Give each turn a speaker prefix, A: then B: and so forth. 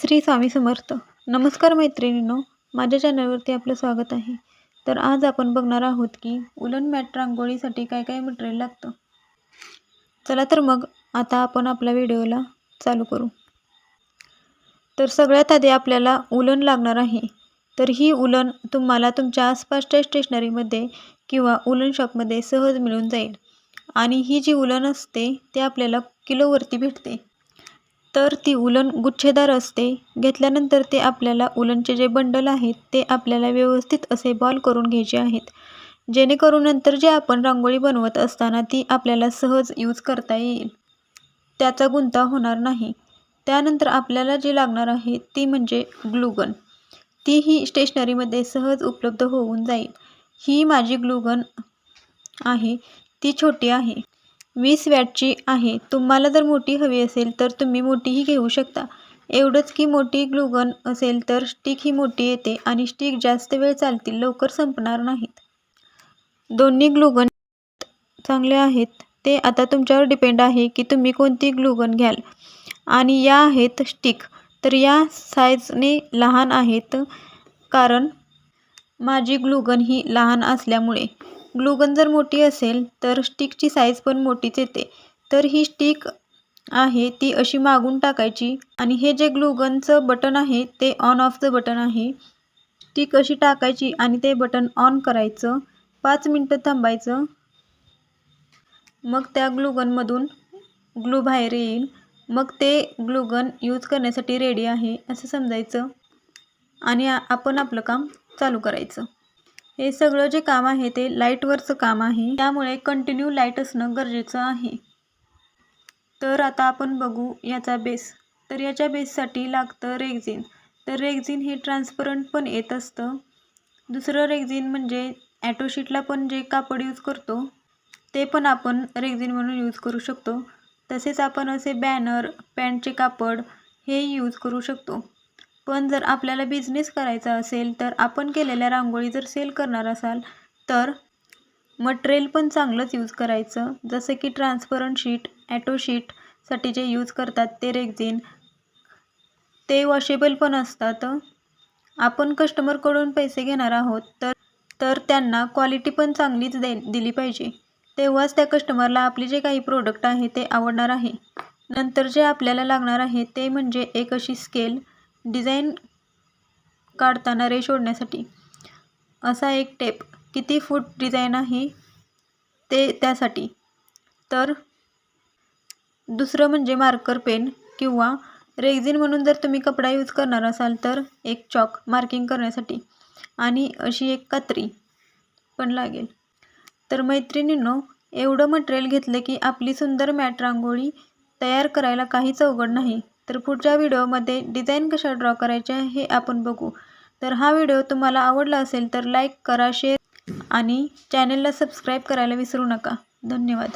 A: श्री स्वामी समर्थ. नमस्कार मैत्रिणींनो माझ्या चॅनलवरती आपलं स्वागत आहे. तर आज आपण बघणार आहोत की उलन मॅट रांगोळीसाठी काय काय मटेरियल लागतं? चला तर मग आता आपण आपल्या व्हिडिओला चालू करू. तर सगळ्यात आधी आपल्याला उलन लागणार आहे. तर ही उलन तुम्हाला तुमच्या आसपासच्या स्टेशनरीमध्ये किंवा उलन शॉपमध्ये सहज मिळून जाईल. आणि ही जी उलन असते ते आपल्याला किलोवरती भेटते. तर ती उलन गुच्छेदार असते. घेतल्यानंतर ते आपल्याला उलनचे जे बंडल आहेत ते आपल्याला व्यवस्थित असे बॉल करून घ्यायचे आहेत. जेणेकरून नंतर जे आपण रांगोळी बनवत असताना ती आपल्याला सहज यूज करता येईल. त्याचा गुंता होणार नाही. त्यानंतर आपल्याला जी लागणार आहे ती म्हणजे ग्लुगन. ती ही स्टेशनरीमध्ये सहज उपलब्ध होऊन जाईल. ही माझी ग्लुगन आहे. ती छोटी आहे. वीस वॅटची आहे. तुम्हाला जर मोठी हवी असेल तर तुम्ही मोठीही घेऊ शकता. एवढंच की मोठी ग्लुगन असेल तर स्टिक ही मोठी येते आणि स्टिक जास्त वेळ चालतील लवकर संपणार नाहीत. दोन्ही ग्लुगन चांगले आहेत. ते आता तुमच्यावर डिपेंड आहे की तुम्ही कोणती ग्लुगन घ्याल. आणि या आहेत स्टिक. तर या साईजने लहान आहेत कारण माझी ग्लुगन ही लहान असल्यामुळे. ग्लुगन जर मोठी असेल तर स्टिकची साईज पण मोठीच येते. तर ही स्टिक आहे ती अशी मागून टाकायची आणि हे जे ग्लुगनचं बटन आहे ते ऑन ऑफचं बटन आहे. स्टिक अशी टाकायची आणि ते बटन ऑन करायचं पाच मिनटं थांबायचं. मग त्या ग्लुगनमधून ग्लू बाहेर येईल. मग ते ग्लुगन यूज करण्यासाठी रेडी आहे असं समजायचं. आणि आपण आपलं काम चालू करायचं. हे सगळं जे काम आहे ते लाईटवरचं काम आहे. त्यामुळे कंटिन्यू लाइट असणं गरजेचं आहे. तर आता आपण बघू याचा बेस तर याच्या बेससाठी लागतं रेग्झिन तर रेग्झिन हे ट्रान्सपरंट पण येत असतं. दुसरं रेग्झिन म्हणजे ॲटोशीटला पण जे कापड यूज करतो ते पण आपण रेग्झिन म्हणून यूज करू शकतो. तसेच आपण असे बॅनर पॅन्टचे कापड हे यूज करू शकतो. पण जर आपल्याला बिझनेस करायचा असेल तर आपण केलेल्या रांगोळी जर सेल करणार असाल तर मटेरियल पण चांगलंच यूज करायचं. जसं की ट्रान्सपरंट शीट ॲटो शीटसाठी जे यूज करतात ते रेग्झिन ते वॉशेबल पण असतात. आपण कस्टमरकडून पैसे घेणार आहोत तर तर त्यांना क्वालिटी पण चांगलीच दे दिली पाहिजे. तेव्हाच त्या कस्टमरला आपले जे काही प्रोडक्ट आहे ते आवडणार आहे. नंतर जे आपल्याला लागणार आहे ते म्हणजे एक अशी स्केल डिझाईन काढताना रेष ओढण्यासाठी असा एक टेप किती फूट डिझाईन आहे ते त्यासाठी. तर दुसरं म्हणजे मार्कर पेन किंवा रेग्झिन म्हणून जर तुम्ही कपडा यूज करणार असाल तर एक चॉक मार्किंग करण्यासाठी. आणि अशी एक कात्री पण लागेल. तर मैत्रिणींनो एवढं मटेरियल घेतलं की आपली सुंदर मॅट रांगोळी तयार करायला काहीच अवघड नाही. तर पुढच्या व्हिडिओमध्ये डिझाईन कशा ड्रॉ करायच्या हे आपण बघू. तर हा व्हिडिओ तुम्हाला आवडला असेल तर लाईक करा शेअर आणि चॅनलला सबस्क्राईब करायला विसरू नका. धन्यवाद.